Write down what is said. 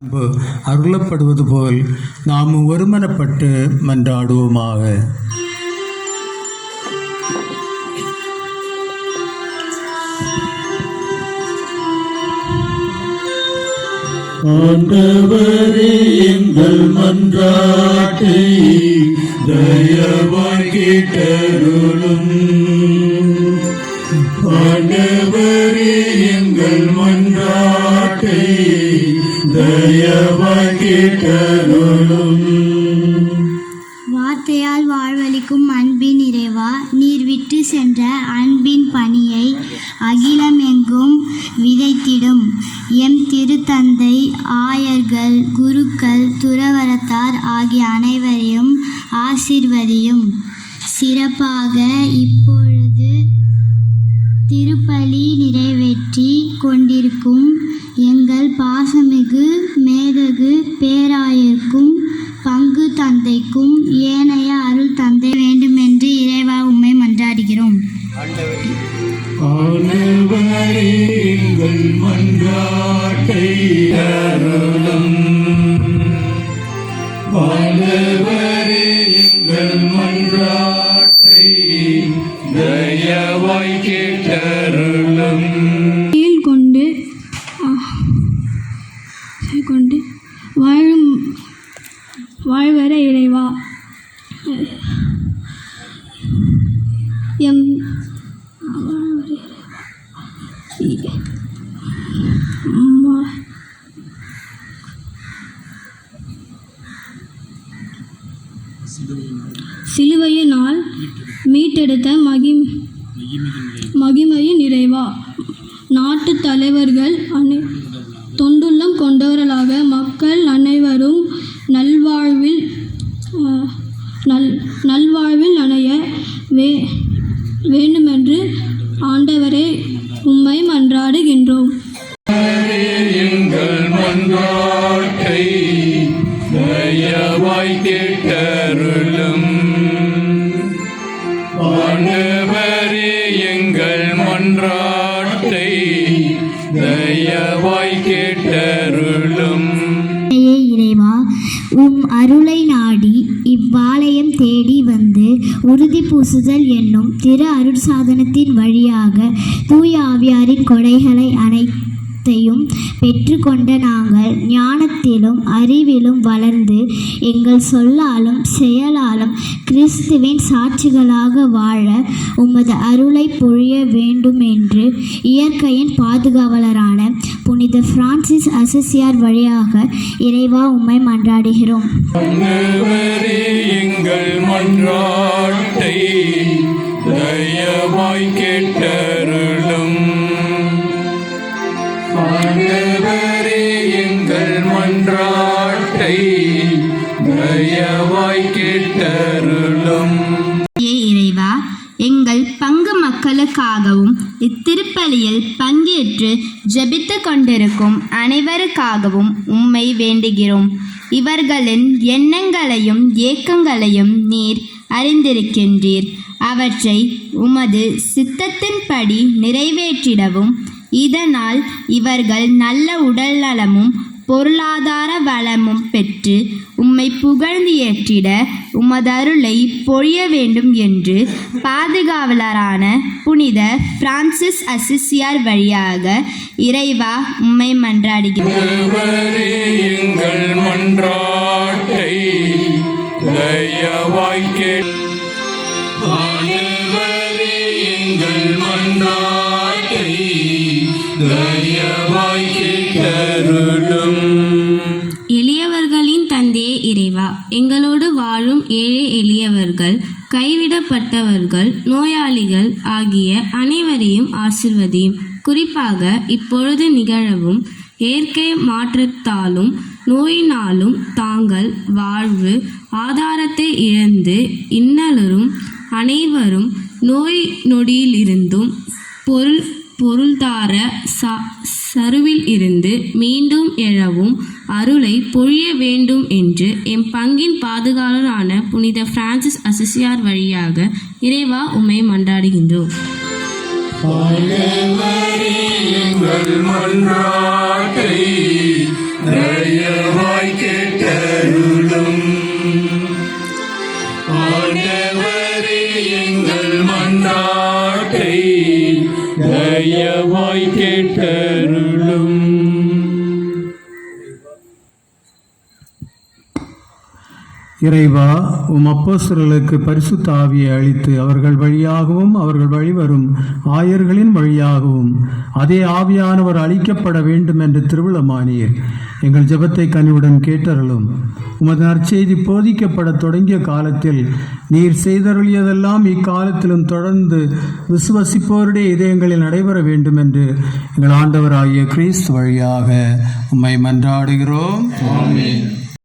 அன்பு அருளப்படுவது போல் நாம் ஒருமனப்பட்டு மன்றாடுவோமாக. ஆண்டவரே எங்கள் மன்றாட்டை தயவாய் கேட்டருளும். கேட்டருளும் வார்த்தையால் வாழ்வளிக்கும் அன்பின் இறைவா நீர் விட்டு சென்ற அன்பின் பணியை அகிலம் எங்கும் விதைத்திடும். எம் திருத்தந்தை ஆயர்கள் குருக்கள் துறவரத்தார் ஆகிய அனைவரையும் ஆசிர்வதியும். சிறப்பாக இப்பொழுது திருப்பலி நிறைவேற்றி கொண்டிருக்கும் எங்கள் பாசமிகு மே பேராயர்க்கும் பங்கு தந்தைக்கும் ஏனைய அருள் தந்தை வேண்டுமென்று இறைவா உண்மை மன்றாடுகிறோம். மன்றாட்டை அருளும். மன்றாட்டை எம். சிலுவையினால் மீட்டெடுத்த மகி மகிமையின் நிறைவா? நாட்டு தலைவர்கள் அனை தொண்டுள்ளம் கொண்டவர்களாக மக்கள் அனைவரும் நல்வா உம்மை மன்றாடுகின்றோம். எங்கள் மன்றாட்டை தயவாய் கேட்டருளும். ஆண்டவரே எங்கள் மன்றாட்டை தயவாய் உம் அருளை நாடி இவ்வாலயம் தேடி வந்து உறுதி பூசுதல் என்னும் திரு அருட்சாதனத்தின் வழியாக தூய ஆவியாரின் கொடைகளை ஞானத்தையும் பெற்றுக்கொண்ட நாங்கள் ஞானத்திலும் அறிவிலும் வளர்ந்து எங்கள் சொல்லாலும் செயலாலும் கிறிஸ்துவின் சாட்சிகளாக வாழ உமது அருளை பொழிய வேண்டும் என்று இயற்கையின் பாதுகாவலரான புனித பிரான்சிஸ் அசசியார் வழியாக இறைவா உம்மை மன்றாடுகிறோம். தயவாய் கேட்டருளும். ஏ இறைவா எங்கள் பங்கு மக்களுக்காகவும் இத்திருப்பலியில் பங்கேற்று ஜெபித்து கொண்டிருக்கும் அனைவருக்காகவும் உம்மை வேண்டுகிறோம். இவர்களின் எண்ணங்களையும் ஏக்கங்களையும் நீர் அறிந்திருக்கின்றீர். அவற்றை உமது சித்தத்தின்படி நிறைவேற்றிடவும் இதனால் இவர்கள் நல்ல உடல் நலமும் பொருளாதார வளமும் பெற்று உம்மை புகழ்ந்து ஏற்றிட உமதருளை பொழிய வேண்டும் என்று பாதுகாவலரான புனித பிரான்சிஸ் அசிசியார் வழியாக இறைவா உம்மை மன்றாடுகிறோம் மன்றாட்டை தயவாய் ஏழை எளியவர்கள் கைவிடப்பட்டவர்கள் நோயாளிகள் ஆகிய அனைவரையும் ஆசிர்வதியும் குறிப்பாக இப்பொழுது நிகழவும் இயற்கை மாற்றத்தாலும் நோயினாலும் தாங்கள் வாழ்வு ஆதாரத்தை இழந்து இன்னலரும் அனைவரும் நோய் நொடியிலிருந்தும் பொருள் பொருள்தார சா மறுவில் இருந்து மீண்டும் எழவும் அருளை பொழிய வேண்டும் என்று எம் பங்கின் பாதுகாவலரான புனித பிரான்சிஸ் அசிசியார் வழியாக இறைவா உமை மன்றாடுகின்றோம். எங்கள் மன்னாட்டை கேட்ட இறைவா உம் அப்போஸ்தலர்களுக்கு பரிசுத்த ஆவியை அளித்து அவர்கள் வழியாகவும் அவர்கள் வழிவரும் ஆயர்களின் வழியாகவும் அதே ஆவியானவர் அளிக்கப்பட வேண்டும் என்று திருவிழமானீர். எங்கள் ஜெபத்தை கனிவுடன் கேட்டருளும். உமது நற்செய்தி போதிக்கப்படத் தொடங்கிய காலத்தில் நீர் செய்தருளியதெல்லாம் இக்காலத்திலும் தொடர்ந்து விசுவசிப்போருடைய இதயங்களில் நடைபெற வேண்டும் என்று எங்கள் ஆண்டவராகிய கிறிஸ்து வழியாக உம்மை மன்றாடுகிறோம்.